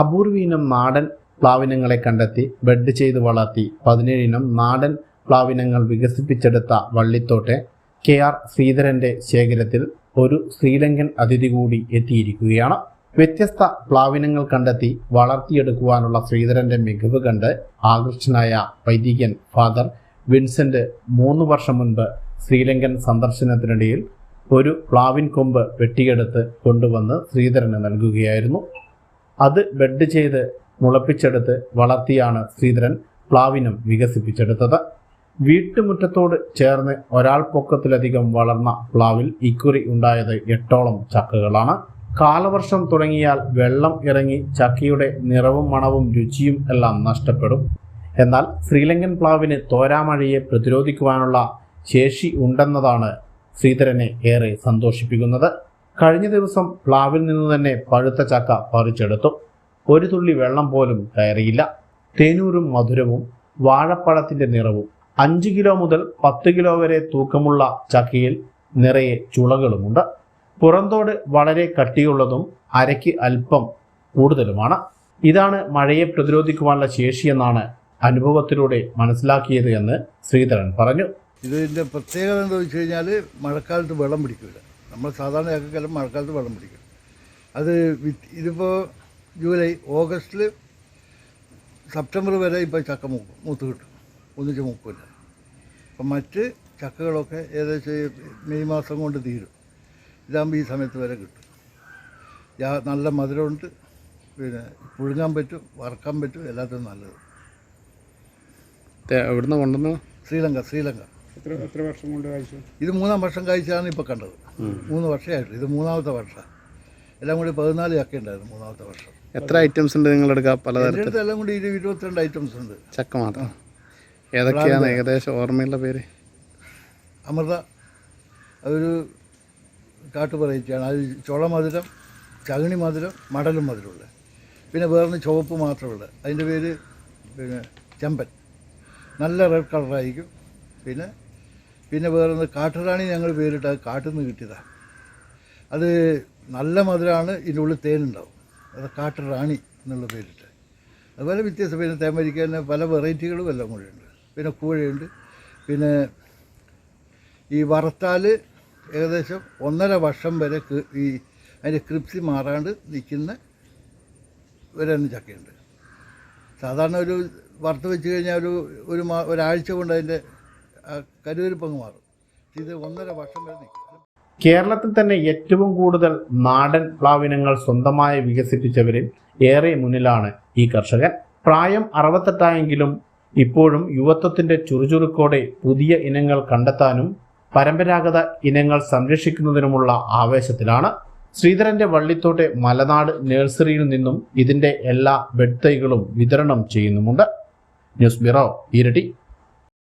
അപൂർവീനം നാടൻ പ്ലാവിനങ്ങളെ കണ്ടെത്തി ബെഡ് ചെയ്ത് വളർത്തി. പതിനേഴിനം നാടൻ പ്ലാവിനങ്ങൾ വികസിപ്പിച്ചെടുത്ത വള്ളിത്തോട്ടെ കെ ആർ ശ്രീധരന്റെ ശേഖരത്തിൽ ഒരു ശ്രീലങ്കൻ അതിഥി കൂടി എത്തിയിരിക്കുകയാണ്. വ്യത്യസ്ത പ്ലാവിനങ്ങൾ കണ്ടെത്തി വളർത്തിയെടുക്കുവാനുള്ള ശ്രീധരന്റെ മികവ് കണ്ട് ആകൃഷ്ടനായ വൈദികൻ ഫാദർ വിൻസെന്റ് മൂന്ന് വർഷം മുൻപ് ശ്രീലങ്കൻ സന്ദർശനത്തിനിടയിൽ ഒരു പ്ലാവിൻ കൊമ്പ് വെട്ടിയെടുത്ത് കൊണ്ടുവന്ന് ശ്രീധരന് നൽകുകയായിരുന്നു. അത് ബെഡ് ചെയ്ത് മുളപ്പിച്ചെടുത്ത് വളർത്തിയാണ് ശ്രീധരൻ പ്ലാവിനം വികസിപ്പിച്ചെടുത്തത്. വീട്ടുമുറ്റത്തോട് ചേർന്ന് ഒരാൾ പൊക്കത്തിലധികം വളർന്ന പ്ലാവിൽ ഇക്കുറി ഉണ്ടായത് എട്ടോളം ചക്കകളാണ്. കാലവർഷം തുടങ്ങിയാൽ വെള്ളം ഇറങ്ങി ചക്കയുടെ നിറവും മണവും രുചിയും എല്ലാം നഷ്ടപ്പെടും. എന്നാൽ ശ്രീലങ്കൻ പ്ലാവിന് തോരാമഴയെ പ്രതിരോധിക്കുവാനുള്ള ശേഷി ഉണ്ടെന്നതാണ് ശ്രീധരനെ ഏറെ സന്തോഷിപ്പിക്കുന്നത്. കഴിഞ്ഞ ദിവസം പ്ലാവിൽ നിന്ന് തന്നെ പഴുത്ത ചക്ക പറിച്ചെടുത്തു. ഒരു തുള്ളി വെള്ളം പോലും കയറിയില്ല. തേനൂരും മധുരവും വാഴപ്പഴത്തിന്റെ നിറവും അഞ്ച് കിലോ മുതൽ പത്ത് കിലോ വരെ തൂക്കമുള്ള ചക്കയിൽ നിറയെ ചുളകളുമുണ്ട്. പുറന്തോട് വളരെ കട്ടിയുള്ളതും അരയ്ക്ക് അല്പം കൂടുതലുമാണ്. ഇതാണ് മഴയെ പ്രതിരോധിക്കുവാനുള്ള ശേഷിയെന്നാണ് അനുഭവത്തിലൂടെ മനസ്സിലാക്കിയത് എന്ന് ശ്രീധരൻ പറഞ്ഞു. ഇതിന്റെ പ്രത്യേകത എന്താ വെച്ച് കഴിഞ്ഞാൽ മഴക്കാലത്ത് വെള്ളം പിടിക്കില്ല. നമ്മൾ സാധാരണ ഏക്കക്കാലം മഴക്കാലത്ത് വെള്ളം പിടിക്കും. അത് ഇതിപ്പോൾ ജൂലൈ ഓഗസ്റ്റിൽ സെപ്റ്റംബർ വരെ ഇപ്പോൾ ചക്ക മൂക്കും മൂത്ത് കിട്ടും. ഒന്നിച്ച് മൂക്കില്ല അപ്പം മറ്റ് ചക്കകളൊക്കെ ഏകദേശം മെയ് മാസം കൊണ്ട് തീരും. ഇതാകുമ്പോൾ ഈ സമയത്ത് വരെ കിട്ടും. യാ- നല്ല മധുരമുണ്ട്. പിന്നെ പുഴുങ്ങാൻ പറ്റും വറക്കാൻ പറ്റും എല്ലാത്തിനും നല്ലത്. എവിടുന്ന് കൊണ്ടുവന്നു ശ്രീലങ്ക ശ്രീലങ്ക. എത്ര എത്ര വർഷം കൊണ്ട് കഴിച്ചു ഇത് മൂന്നാം വർഷം കഴിച്ചാണ് ഇപ്പോൾ കണ്ടത്. മൂന്ന് വർഷമായിട്ട് ഇത് മൂന്നാമത്തെ വർഷം. എല്ലാം കൂടി പതിനാല് ചക്ക ഉണ്ടായിരുന്നു മൂന്നാമത്തെ വർഷം. എത്ര ഐറ്റംസ് ഉണ്ട് നിങ്ങൾ എടുക്കുക പലതരത്തിൽ. എല്ലാം കൂടി ഇരു ഇരുപത്തിരണ്ട് ഐറ്റംസ് ഉണ്ട്. ചക്ക മാത്രം. ഏതൊക്കെയാണ് ഏകദേശം ഓർമ്മയുള്ള പേര്? അമൃത അതൊരു കാട്ടു വെറൈറ്റിയാണ് അത് ചുള മധുരം ചകിണി മധുരം മടലും മധുരമുള്ളത് പിന്നെ വേറൊന്ന് ചുവപ്പ് മാത്രമുള്ളത് അതിന്റെ പേര് പിന്നെ ചെമ്പൻ. നല്ല റെഡ് കളറായിരിക്കും പിന്നെ പിന്നെ വേറൊന്ന് കാട്ടുറാണി ഞങ്ങൾ പേരിട്ട് അത് കാട്ടിൽ നിന്ന് കിട്ടിയതാണ് അത് നല്ല മധുരമാണ് ഇതിന്റെ ഉള്ളിൽ തേനുണ്ടാവും. അത് കാട്ടുറാണി എന്നുള്ള പേരിട്ട്. അതുപോലെ വ്യത്യസ്ത പിന്നെ തേമരിക്ക തന്നെ പല വെറൈറ്റികളും എല്ലാം കൂടെ ഉണ്ട്. പിന്നെ കൂഴയുണ്ട്. പിന്നെ ഈ വറുത്താൽ ഏകദേശം ഒന്നര വർഷം വരെ ഈ അതിന്റെ ക്രിപ്സി മാറാണ്ട് നിൽക്കുന്ന ഒരെണ്ണം ചക്കയുണ്ട്. സാധാരണ ഒരു വറുത്ത് വെച്ച് കഴിഞ്ഞാൽ ഒരു ഒരു മാ ഒരാഴ്ച കൊണ്ട് അതിന്റെ കരുവരുപ്പങ്ങ് മാറും. ഇത് ഒന്നര വർഷം വരെ കേരളത്തിൽ തന്നെ ഏറ്റവും കൂടുതൽ നാടൻ പ്ലാവിനങ്ങൾ സ്വന്തമായി വികസിപ്പിച്ചവരിൽ ഏറെ മുന്നിലാണ് ഈ കർഷകൻ. പ്രായം അറുപത്തെട്ടായെങ്കിലും ഇപ്പോഴും യുവത്വത്തിന്റെ ചുറുചുറുക്കോടെ പുതിയ ഇനങ്ങൾ കണ്ടെത്താനും പരമ്പരാഗത ഇനങ്ങൾ സംരക്ഷിക്കുന്നതിനുമുള്ള ആവേശത്തിലാണ്. ശ്രീധരന്റെ വള്ളിത്തോട്ടെ മലനാട് നഴ്സറിയിൽ നിന്നും ഇതിന്റെ എല്ലാ ബെഡ് തൈകളും വിതരണം ചെയ്യുന്നുമുണ്ട്. ന്യൂസ് ബ്യൂറോ ഇരട്ടി.